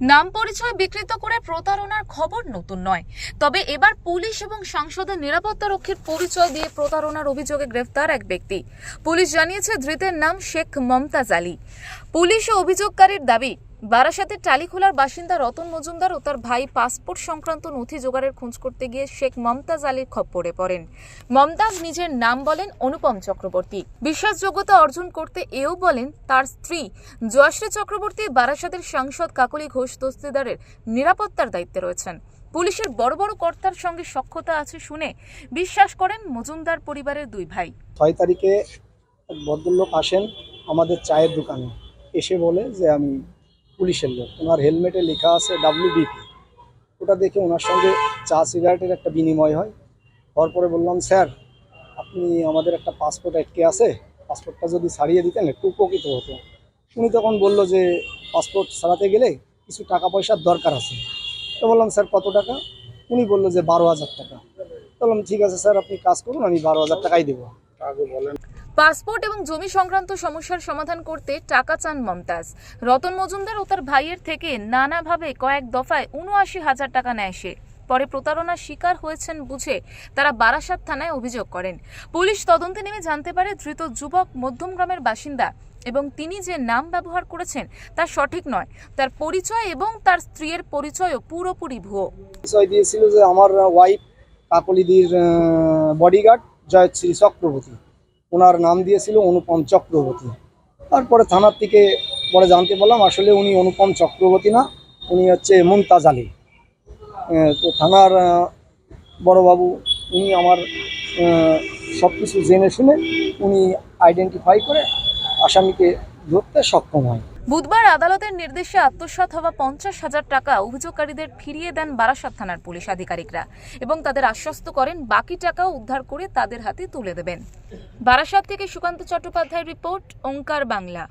নাম পরিচয় বিকৃত করে প্রতারণার খবর নতুন নয়। তবে এবার পুলিশ এবং সংসদের নিরাপত্তা রক্ষীর পরিচয় দিয়ে প্রতারণার অভিযোগে গ্রেফতার এক ব্যক্তি। পুলিশ জানিয়েছে ধৃতের নাম শেখ মমতাজ আলী। পুলিশ ও অভিযোগকারীর দাবি বারাসাতের টালিখোলার বাসিন্দা রতন মজুমদার ও তার ভাই পাসপোর্ট সংক্রান্ত নথি জোগাড়ের খোঁজ করতে গিয়ে শেখ মমতাজ আলীর খপ্পরে পড়েন। মমতাজ নিজের নাম বলেন অনুপম চক্রবর্তী। বিশ্বাসযোগ্যতা অর্জন করতে এও বলেন তার স্ত্রী। জয়শ্রী চক্রবর্তী বারাসাতের সাংসদ কাকলি ঘোষ দস্তিদারের নিরাপত্তার দায়িত্বে রয়েছেন। পুলিশের বড় বড় কর্তার সঙ্গে সক্ষতা আছে শুনে বিশ্বাস করেন মজুমদার পরিবারের দুই ভাই। ছয় তারিখে ভদ্রলোক আসেন আমাদের চায়ের দোকানে। এসে বলে যে আমি পুলিশের লোক। ওনার হেলমেটে লেখা আছে ডাব্লিউবিপি ওটা দেখে ওনার সঙ্গে চা সিগারেটের একটা বিনিময় হয়। হওয়ার পরে বললাম, স্যার, আপনি আমাদের একটা পাসপোর্ট আটকে আছে? পাসপোর্টটা যদি ছাড়িয়ে দিতেন, একটু উপকৃত হতো। উনি তখন বলল যে, পাসপোর্ট ছাড়াতে গেলে কিছু টাকা পয়সার দরকার আছে। তো বললাম, স্যার, কত টাকা? উনি বলল যে, বারো হাজার টাকা। বললাম, ঠিক আছে, স্যার, আপনি কাজ করুন, আমি বারো হাজার টাকাই দেবো। পাসপোর্ট এবং জমি সংক্রান্ত সমস্যার সমাধান করতে টাকা চান মমতাজ। রতন মজুমদার ও তার ভাইয়ের থেকে নানাভাবে কয়েক দফায় উনআশি হাজার টাকা নেয় সে। পরে প্রতারণার শিকার হয়েছেন বুঝে তারা বারাসাত থানায় অভিযোগ করেন। পুলিশ তদন্তে নেমে জানতে পারে ধৃত যুবক মধ্যমগ্রামের বাসিন্দা এবং তিনি যে নাম ব্যবহার করেছেন তা সঠিক নয়। তার পরিচয় এবং তার স্ত্রীর পরিচয়ও পুরোপুরি ভুয়ো। পরিচয় দিয়েছিল যে আমার ওয়াইফ কাকলিদির বডিগার্ড জয়শ্রী চক্রবর্তী। ওনার নাম দিয়েছিল অনুপম চক্রবর্তী। তারপরে থানার থেকে পরে জানতে পারলাম, আসলে উনি অনুপম চক্রবর্তী না, উনি হচ্ছে মুমতাজ আলী। তো থানার বড়বাবু, উনি আমার সব কিছু জেনে শুনে উনি আইডেন্টিফাই করে আসামিকে ধরতে সক্ষম হয়। বুধবার আদালতের নির্দেশে আত্মসাৎ হওয়া পঞ্চাশ হাজার টাকা অভিযোগকারীদের ফিরিয়ে দেন বারাসাত থানার পুলিশ আধিকারিকরা এবং তাদের আশ্বস্ত করেন বাকি টাকাও উদ্ধার করে তাদের হাতে তুলে দেবেন। বারাসাত থেকে সুকান্ত চট্টোপাধ্যায়ের রিপোর্ট, ওঙ্কার বাংলা।